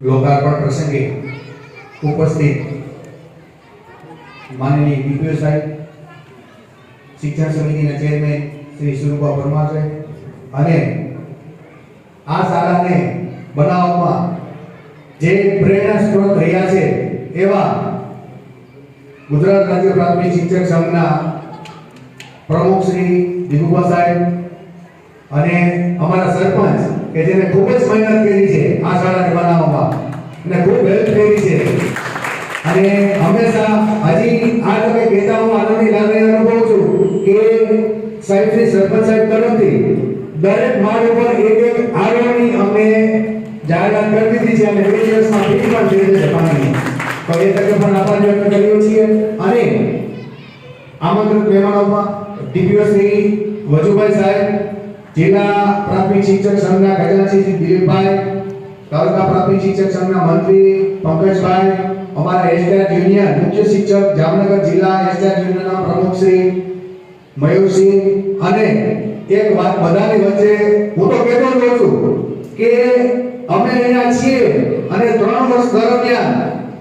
લોકાર્પણ પ્રસંગે ઉપસ્થિત માનનીય બીપીઓ સાહેબ, શિક્ષણ સમિતિના ચેરમેન શ્રી સુરૂપા પરમાર છે અને આ શાળાને બનાવવામાં જે પ્રેરણા સ્ત્રોત રહ્યા છે એવા ગુજરાત રાજ્ય પ્રાથમિક શિક્ષક સંઘના પ્રમુખ શ્રી દિગુભા સાહેબ અને અમારા સરપંચ કે જેને ખૂબ જ મહેનત કરી છે આ શાળાને બનાવવામાં. અને ખૂબ હેલ્પ કરી છે. અને હંમેશા હજી આ તમે કહેતા હું, આનંદની લાગણી અનુભવું છું કે સાહેબ શ્રી સરપંચ સાહેબ તરફથી દરેક માળ ઉપર એક એક આરોની અમને જાહેરાત કરી દીધી છે. અને બે દિવસમાં ફી પણ થઈ જશે પાણીની. તો એ તકે પણ આભાર વ્યક્ત કરીએ છીએ. અને આમંત્રિત મહેમાનોમાં ડીપીઓ શ્રી વજુભાઈ સાહેબ જિલ્લા પ્રાથમિક શિક્ષક સંઘના ખજાનચી શ્રી દિલીપભાઈ, તાલુકા પ્રાથમિક શિક્ષક સંઘના મંત્રી પંકજભાઈ, અમારા એસટીઆર જુનિયર મુખ્ય શિક્ષક જામનગર જિલ્લા એસટીઆર જુનિયરના પ્રમુખ શ્રી મયુરસિંહ અને એક વાત બધાની વચ્ચે હું તો કહેતો જ છું કે અમે અહીંયા છીએ અને ત્રણ વર્ષ દરમિયાન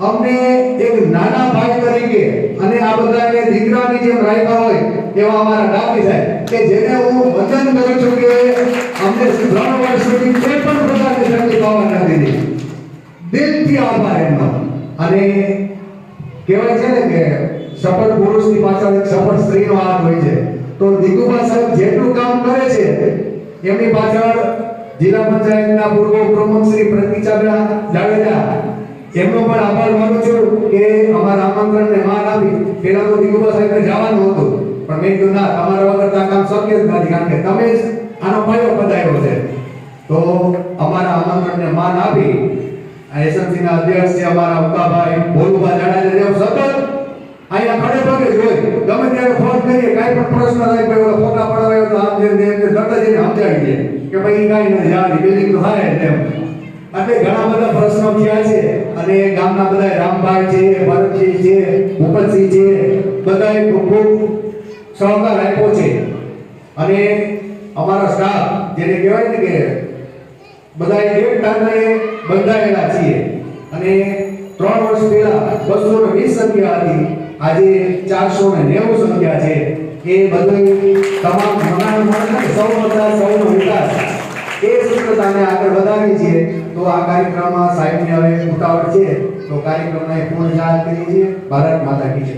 અમને એક નાના ભાઈ તરીકે અને આ બધાને દીકરાની જેમ રાખ્યા હોય એવા અમારા ડાબી સાહેબ, કે જેને હું વચન કરું છું કે અમને ત્રણ વર્ષ સુધી કોઈ પણ પ્રકારની શક્તિ આવવા નથી દીધી. દિલથી આભાર એમનો. અને કહેવાય છે ને કે સફળ પુરુષની પાછળ એક સફળ સ્ત્રીનો હાથ હોય છે. તો દીકુભા સાહેબ જેટલું કામ કરે છે, એમની પાછળ જિલ્લા પંચાયતના પૂર્વ પ્રમુખ શ્રી પ્રતિચાબેન જાડેજા, એમનો પણ આભાર માનું છું કે અમારા આમંત્રણને માન આપી. પેલા તો દીકુભા સાહેબને મેં તમારા વગર કામ શક્ય જ નથી, કારણ કે તમે જ આનો પાયો પધાર્યો છે. તો અમારા આમંત્રણને માન આપી એસએમસીના અધ્યક્ષ છે અમારા ઉકાભાઈ ભોલુભા જાડેજા જેવો સતત અહીંયા ખડે પગે જોઈ ગમે ત્યારે ફોન કરીએ, કાંઈ પણ પ્રશ્ન થાય ભાઈ ઓલા ફોટા પડાવ્યો તો આમ જેમ તેમ કે તરત જ એને સમજાવી દે કે ભાઈ કાંઈ નથી, આ બિલ્ડિંગ તો થાય એમ. એટલે ઘણા બધા પ્રશ્નો થયા છે. અને ગામના બધા રામભાઈ છે, ભરતજી છે, ભૂપતસિંહ છે બધાએ ખૂબ સહકાર આપ્યો છે. અને અમારા સ્ટાફ જેને કહેવાય ને કે બધા એક ટાંગણે બંધાયેલા છીએ. અને ત્રણ વર્ષ પહેલા બસો ને વીસ સંખ્યા હતી. આજે ચારસો ને નેવું સંખ્યા છે. એ બધું તમામ મનાણ સૌ બધા સૌનો વિકાસ એ સૂત્રતાને આગળ વધારી છે તો આ કાર્યક્રમમાં સાહેબને હવે ઉતાવળ છે. તો કાર્યક્રમને પૂર્ણ જાહેર કરીએ છીએ. ભારત માતા કી જય.